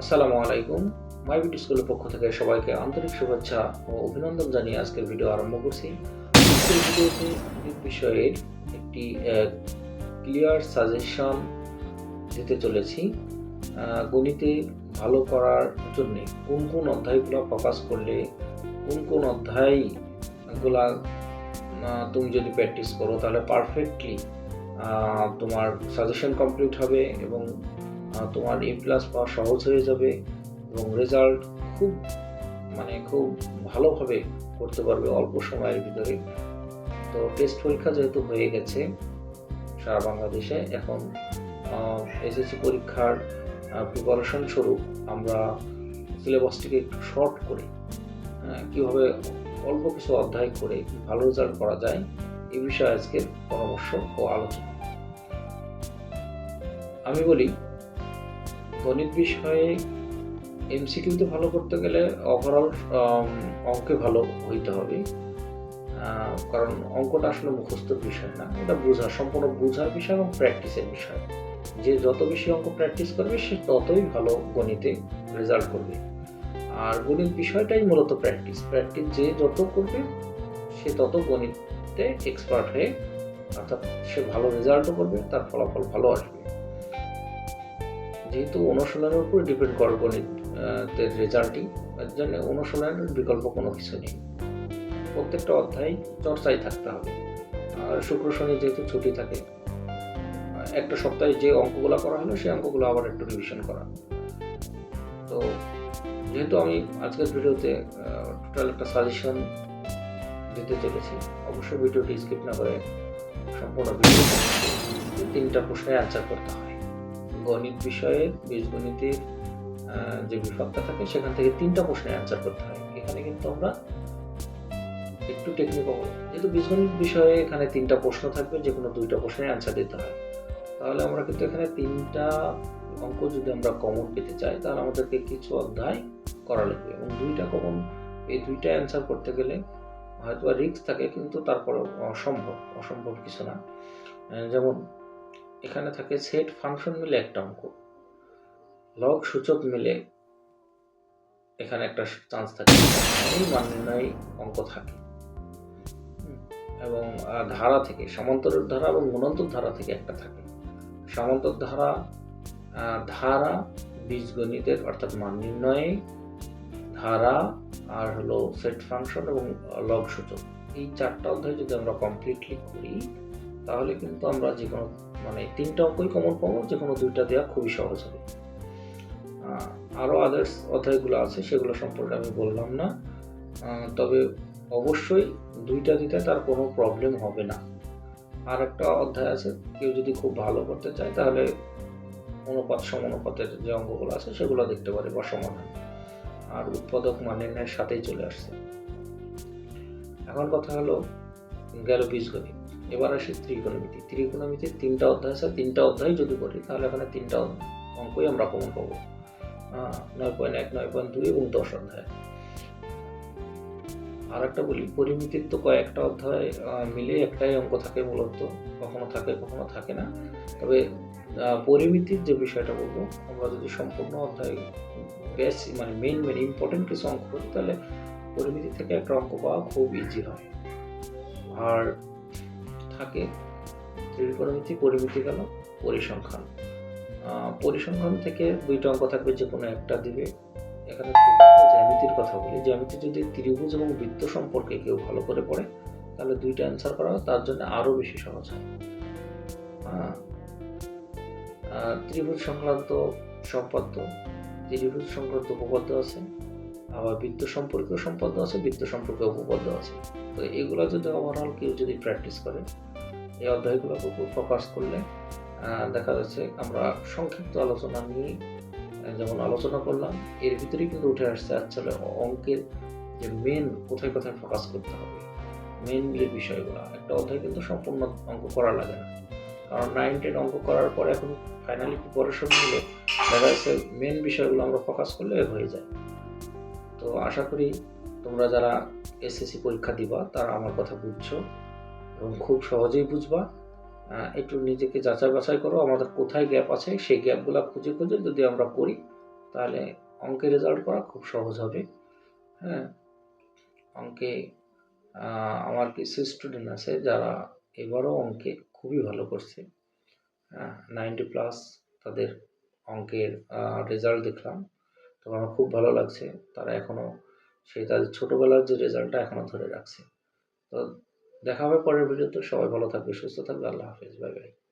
আসসালামু আলাইকুম। মাই বিটি স্কুলের পক্ষ থেকে সবাইকে আন্তরিক শুভেচ্ছা ও অভিনন্দন জানিয়ে আজকের ভিডিও আরম্ভ করছি। ভিডিওতে বিষয়ের একটি ক্লিয়ার সাজেশন দিতে চলেছি। গণিতে ভালো করার জন্য কোন কোন অধ্যায়গুলো ফোকাস করলে, কোন কোন অধ্যায়গুলা তুমি যদি প্র্যাকটিস করো তাহলে পারফেক্টলি তোমার সাজেশন কমপ্লিট হবে এবং তোমার এ প্লাস পাওয়া সহজ হয়ে যাবে এবং রেজাল্ট খুব মানে খুব ভালোভাবে করতে পারবে অল্প সময়ের ভিতরে। তো টেস্ট পরীক্ষা যেহেতু হয়ে গেছে সারা বাংলাদেশে, এখন এসএসসি পরীক্ষার প্রিপারেশন স্বরূপ আমরা সিলেবাসটিকে একটু শর্ট করে। কীভাবে অল্প কিছু অধ্যায় করে ভালো রেজাল্ট করা যায় এই বিষয়ে আজকের পরামর্শ ও আলোচনা। আমি বলি গণিত বিষয়ে এমসিকিউতে ভালো করতে গেলে ওভারঅল অঙ্কে ভালো হইতে হবে। কারণ অঙ্কটা আসলে মুখস্থর বিষয় না। এটা বোঝা, সম্পূর্ণ বোঝার বিষয় এবং প্র্যাকটিসের বিষয়। যে যত বেশি অঙ্ক প্র্যাকটিস করবে, সে ততই ভালো গণিতে রেজাল্ট করবে। আর গণিত বিষয়টাই মূলত প্র্যাকটিস প্র্যাকটিস যে যত করবে, সে তত গণিতে এক্সপার্ট হয়ে, অর্থাৎ সে ভালো রেজাল্টও করবে, তার ফলাফল ভালো আসবে। যেহেতু অনুশীলনের উপর ডিপেন্ড করে গণিতের রেজাল্টই এর জন্য অনুশীলনের বিকল্প কোনো কিছু নেই। প্রত্যেকটা অধ্যায় চর্চায় থাকতে হবে। আর শুক্র শনি যেহেতু ছুটি থাকে, একটা সপ্তাহে যে অঙ্কগুলো করা হলো, সেই অঙ্কগুলো আবার একটু রিভিশন করা। তো যেহেতু আমি আজকের ভিডিওতে টোটাল একটা সাজেশন দিতে চলেছি, অবশ্যই ভিডিওটি স্কিপ না করে সম্পূর্ণ ভিডিও তিনটা প্রশ্নের অ্যান্সার করতে হয়। গণিত বিষয়ের বীজগণিতের যে বিভাগটা থাকে, সেখান থেকে তিনটা প্রশ্নের অ্যান্সার করতে হয়। এখানে কিন্তু আমরা একটু টেকনিক্যাল যেহেতু বীজগণিত বিষয়ে এখানে তিনটা প্রশ্ন থাকবে যে কোনো দুইটা প্রশ্নের অ্যান্সার দিতে হয়। তাহলে আমরা কিন্তু এখানে তিনটা অঙ্ক যদি আমরা কমন পেতে চাই, তাহলে আমাদেরকে কিছু অধ্যায় করা লাগবে। এবং দুইটা কমন এই দুইটা অ্যান্সার করতে গেলে হয়তো রিস্ক থাকে, কিন্তু তারপরে অসম্ভব অসম্ভব কিছু না। যেমন এখানে থাকে সেট ফাংশন মিলে একটা অঙ্ক। লগ সূচক মিলে এখানে একটা চান্স থাকে। মান নির্ণয় অঙ্ক থাকে। এবং ধারা থেকে সমান্তরের ধারা এবং গুণান্তর ধারা থেকে একটা থাকে। সমান্তর ধারা ধারা বীজগণিতের অর্থাৎ মান নির্ণয়ে ধারা আর হলো সেট ফাংশন এবং লগ সূচক। এই চারটা অধ্যায় যদি আমরা কমপ্লিটলি করি তাহলে কিন্তু আমরা যে কোনো মানে তিনটা অঙ্কই কমন পাবো, যে কোনো দুইটা দেওয়া খুবই সহজ হবে। আরও আদার্স অধ্যায়গুলো আছে, সেগুলো সম্পর্কে আমি বললাম না। তবে অবশ্যই দুইটা দিতে তার কোনো প্রবলেম হবে না। আর একটা অধ্যায় আছে, কেউ যদি খুব ভালো করতে চায়, তাহলে অনুপাত সমানুপাতের যে অঙ্কগুলো আছে, সেগুলো দেখতে পারে বা সমাধান। আর উৎপাদক মানের সাথেই চলে আসছে। এখন কথা হলো গেল বীজগণিত। এবার আসি ত্রিকোণমিতি। ত্রিকোণমিতির তিনটা অধ্যায় আছে, তিনটা অধ্যায় যদি করি তাহলে এখানে তিনটা অঙ্কই আমরা কমন পাবো। নয় পয়েন্ট এক, নয় পয়েন্ট দুই এবং দশ অধ্যায়। আর একটা বলি, পরিমিতির তো কয়েকটা অধ্যায় মিলে একটাই অঙ্ক থাকে মূলত। কখনো থাকে কখনো থাকে না। তবে পরিমিতির যে বিষয়টা বলব, আমরা যদি সম্পূর্ণ অধ্যায় বেশ মানে মেন মেন ইম্পর্টেন্ট কিছু অঙ্ক করি, তাহলে পরিমিতি থেকে একটা অঙ্ক পাওয়া খুব ইজি হয়। আর থাকে। ত্রিকোণমিতি পরিমিতি গেল পরিসংখ্যান। পরিসংখ্যান থেকে দুইটা অঙ্ক থাকবে যে কোনো একটা দিবে এখানে জ্যামিতির কথা বলি। জ্যামিতি যদি ত্রিভুজ এবং বৃত্ত সম্পর্কে কেউ ভালো করে পড়ে, তাহলে দুইটা অ্যান্সার করা তার জন্য আরও বেশি সহজ হয়। ত্রিভুজ সংক্রান্ত সম্পাদ্য, ত্রিভুজ সংক্রান্ত উপপাদ্য আছে। আবার বৃত্ত সম্পর্কীয় সম্পাদ্য আছে, বৃত্ত সম্পর্কে উপপাদ্য আছে। তো এগুলো যদি ওভারঅল কেউ যদি প্র্যাকটিস করে, এই অধ্যায়গুলোকে উপর ফোকাস করলে দেখা যাচ্ছে আমরা সংক্ষিপ্ত আলোচনা নিয়ে যেমন আলোচনা করলাম, এর ভিতরেই কিন্তু উঠে আসছে আসলে অঙ্কের যে মেন কোথায় কোথায় ফোকাস করতে হবে। মেন যে বিষয়গুলো, একটা অধ্যায় কিন্তু সম্পূর্ণ অঙ্ক করা লাগে না। কারণ নাইন টেন অঙ্ক করার পরে এখন ফাইনালি প্রিপারেশন নিলে দেখা যাচ্ছে মেন বিষয়গুলো আমরা ফোকাস করলে হয়ে যায়। তো আশা করি তোমরা যারা এসএসসি পরীক্ষা দিবা, তারা আমার কথা বুঝছ এবং খুব সহজেই বুঝবা। একটু নিজেকে যাচাই বাছাই করো, আমাদের কোথায় গ্যাপ আছে, সেই গ্যাপগুলো খুঁজে খুঁজে যদি আমরা করি, তাহলে অঙ্কে রেজাল্ট করা খুব সহজ হবে। হ্যাঁ অঙ্কে আমার কিছু স্টুডেন্ট আছে যারা এবারও অঙ্কে খুবই ভালো করছে। হ্যাঁ নাইনটি প্লাস তাদের অঙ্কের রেজাল্ট দেখলাম। তো আমার খুব ভালো লাগছে। তারা এখনও সেই তাদের ছোটোবেলার যে রেজাল্টটা এখনও ধরে রাখছে। তো দেখা হবে পরের ভিডিওতে। সবাই ভালো থাকবে, সুস্থ থাকবে। আল্লাহ হাফিজ। Bye bye.